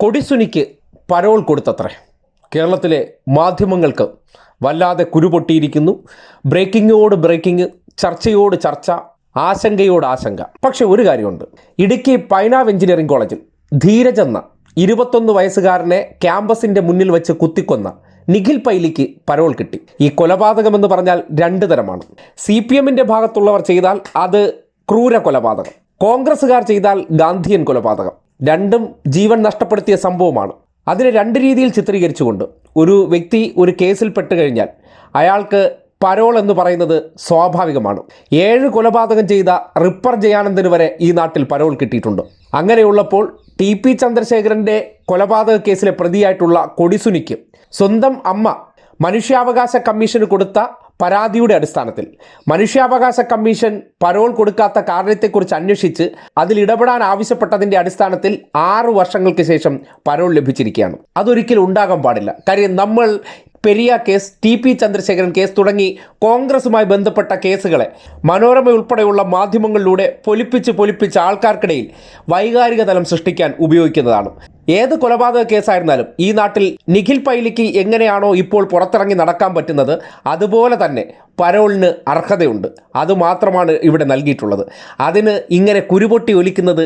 കൊടിസുനിക്ക് parole കൊടുത്തത്രേ. കേരളത്തിലെ മാധ്യമങ്ങൾക്ക് വല്ലാതെ കുരുപൊട്ടിയിരിക്കുന്നു. ബ്രേക്കിങ്ങോട് ബ്രേക്കിംഗ് ചർച്ചയോട് ചർച്ച ആശങ്കയോട് ആശങ്ക. പക്ഷെ ഒരു കാര്യമുണ്ട്. ഇടുക്കി പൈനാവ് എഞ്ചിനീയറിംഗ് കോളേജിൽ ധീരജ് എന്ന ഇരുപത്തൊന്ന് വയസ്സുകാരനെ ക്യാമ്പസിന്റെ മുന്നിൽ വെച്ച് കുത്തിക്കൊന്ന നിഖിൽ പൈലിക്ക് പരോൾ കിട്ടി. ഈ കൊലപാതകമെന്ന് പറഞ്ഞാൽ രണ്ട് തരമാണ്. സി പി എമ്മിന്റെ ഭാഗത്തുള്ളവർ ചെയ്താൽ അത് ക്രൂര കൊലപാതകം കോൺഗ്രസ്സുകാർ ചെയ്താൽ ഗാന്ധിയൻ കൊലപാതകം. രണ്ടും ജീവൻ നഷ്ടപ്പെടുത്തിയ സംഭവമാണ്. അതിനെ രണ്ട് രീതിയിൽ ചിത്രീകരിച്ചുകൊണ്ട് ഒരു വ്യക്തി ഒരു കേസിൽ പെട്ടുകഴിഞ്ഞാൽ അയാൾക്ക് പരോൾ എന്ന് പറയുന്നത് സ്വാഭാവികമാണ്. ഏഴ് കൊലപാതകം ചെയ്ത റിപ്പർ ജയാനന്ദന് വരെ ഈ നാട്ടിൽ പരോൾ കിട്ടിയിട്ടുണ്ട്. അങ്ങനെയുള്ളപ്പോൾ ടി പി ചന്ദ്രശേഖരന്റെ കൊലപാതക കേസിലെ പ്രതിയായിട്ടുള്ള കൊടിസുനിക്ക് സ്വന്തം അമ്മ മനുഷ്യാവകാശ കമ്മീഷന് കൊടുത്ത പരാതിയുടെ അടിസ്ഥാനത്തിൽ. മനുഷ്യാവകാശ കമ്മീഷൻ പരോൾ കൊടുക്കാത്ത കാരണത്തെക്കുറിച്ച് അന്വേഷിച്ച് അതിൽ ഇടപെടാൻ ആവശ്യപ്പെട്ടതിന്റെ അടിസ്ഥാനത്തിൽ ആറു വർഷങ്ങൾക്ക് ശേഷം പരോൾ ലഭിച്ചിരിക്കുകയാണ്. അതൊരിക്കലും ഉണ്ടാകാൻ പാടില്ല. കാര്യം നമ്മൾ Periya case T P Chandrasekharan case തുടങ്ങി കോൺഗ്രസുമായി ബന്ധപ്പെട്ട കേസുകളെ മനോരമ ഉൾപ്പെടെയുള്ള മാധ്യമങ്ങളിലൂടെ പൊലിപ്പിച്ച് പൊലിപ്പിച്ച് ആൾക്കാർക്കിടയിൽ വൈകാരിക തലം സൃഷ്ടിക്കാൻ ഉപയോഗിക്കുന്നതാണ്. ഏത് കൊലപാതക കേസായിരുന്നാലും ഈ നാട്ടിൽ നിഖിൽ പൈലിക്ക് എങ്ങനെയാണോ ഇപ്പോൾ പുറത്തിറങ്ങി നടക്കാൻ പറ്റുന്നത് അതുപോലെ തന്നെ പരോളിന് അർഹതയുണ്ട്. അതുമാത്രമാണ് ഇവിടെ നൽകിയിട്ടുള്ളത്. അതിന് ഇങ്ങനെ കുരുപൊട്ടി ഒലിക്കുന്നത്